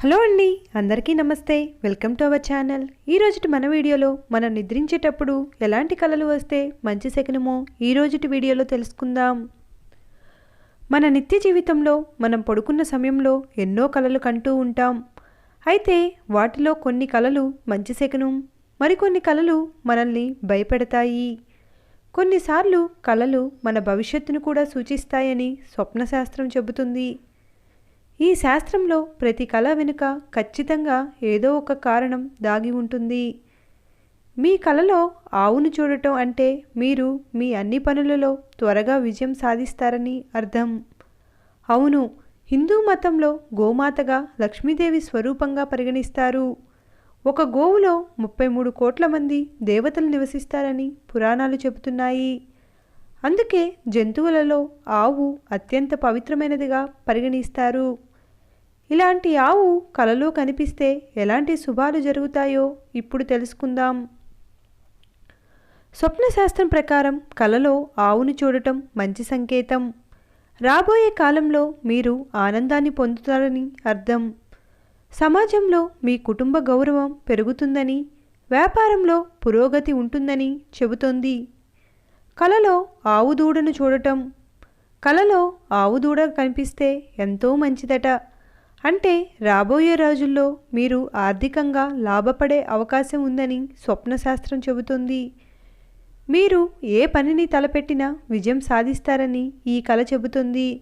Hello అండి అందరికీ నమస్తే. Welcome to our channel. ఈరోజుటి మన వీడియోలో మనం నిద్రించేటప్పుడు ఎలాంటి కళలు వస్తే మంచి శకనమో ఈరోజుటి వీడియోలో తెలుసుకుందాం. మన నిత్య జీవితంలో మనం పడుకున్న సమయంలో ఎన్నో కళలు కంటూ ఉంటాం. అయితే వాటిలో కొన్ని కళలు మంచి శకనం మరికొన్ని కళలు మనల్ని భయపెడతాయి. కొన్నిసార్లు కళలు మన భవిష్యత్తును కూడా సూచిస్తాయని స్వప్నశాస్త్రం చెబుతుంది. ఈ శాస్త్రంలో ప్రతి కళ వెనుక ఖచ్చితంగా ఏదో ఒక కారణం దాగి ఉంటుంది. మీ కళలో ఆవును చూడటం అంటే మీరు మీ అన్ని పనులలో త్వరగా విజయం సాధిస్తారని అర్థం. అవును హిందూ మతంలో గోమాతగా లక్ష్మీదేవి స్వరూపంగా పరిగణిస్తారు. ఒక గోవులో ముప్పై మూడు కోట్ల మంది దేవతలు నివసిస్తారని పురాణాలు చెబుతున్నాయి. అందుకే జంతువులలో ఆవు అత్యంత పవిత్రమైనదిగా పరిగణిస్తారు. ఇలాంటి ఆవు కలలో కనిపిస్తే ఎలాంటి శుభాలు జరుగుతాయో ఇప్పుడు తెలుసుకుందాం. స్వప్నశాస్త్రం ప్రకారం కలలో ఆవును చూడటం మంచి సంకేతం. రాబోయే కాలంలో మీరు ఆనందాన్ని పొందుతారని అర్థం. సమాజంలో మీ కుటుంబ గౌరవం పెరుగుతుందని వ్యాపారంలో పురోగతి ఉంటుందని చెబుతోంది. కలలో ఆవు దూడను చూడటం. కలలో ఆవు దూడ కనిపిస్తే ఎంతో మంచిదట. అంటే రాబోయే రోజుల్లో మీరు ఆర్థికంగా లాభపడే అవకాశం ఉందని స్వప్నశాస్త్రం చెబుతుంది. మీరు ఏ పనిని తలపెట్టినా విజయం సాధిస్తారని ఈ కళ చెబుతుంది.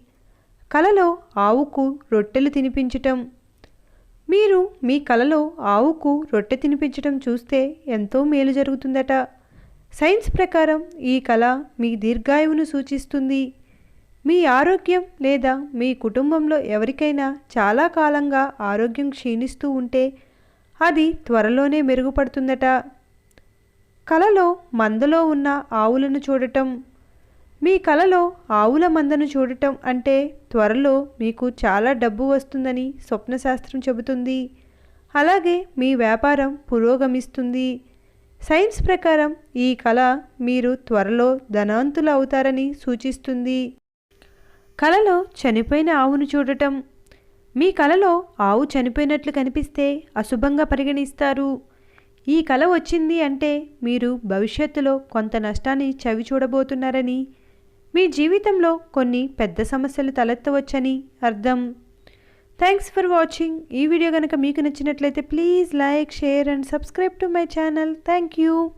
కలలో ఆవుకు రొట్టెలు తినిపించటం. మీరు మీ కలలో ఆవుకు రొట్టె తినిపించటం చూస్తే ఎంతో మేలు జరుగుతుందట. సైన్స్ ప్రకారం ఈ కళ మీ దీర్ఘాయువును సూచిస్తుంది. మీ ఆరోగ్యం లేదా మీ కుటుంబంలో ఎవరికైనా చాలా కాలంగా ఆరోగ్యం క్షీణిస్తూ ఉంటే అది త్వరలోనే మెరుగుపడుతుందట. కలలో మందలో ఉన్న ఆవులను చూడటం మీ కలలో ఆవుల మందను చూడటం అంటే త్వరలో మీకు చాలా డబ్బు వస్తుందని స్వప్నశాస్త్రం చెబుతుంది. అలాగే మీ వ్యాపారం పురోగమిస్తుంది. సైన్స్ ప్రకారం ఈ కళ మీరు త్వరలో ధనవంతులు అవుతారని సూచిస్తుంది. కలలో చనిపోయిన ఆవును చూడటం. మీ కలలో ఆవు చనిపోయినట్లు కనిపిస్తే అశుభంగా పరిగణిస్తారు. ఈ కళ వచ్చింది అంటే మీరు భవిష్యత్తులో కొంత నష్టాన్ని చవి చూడబోతున్నారని మీ జీవితంలో కొన్ని పెద్ద సమస్యలు తలెత్తవచ్చని అర్థం. Thanks for watching. ఈ వీడియో కనుక మీకు నచ్చినట్లయితే please like share and subscribe to my channel. Thank you.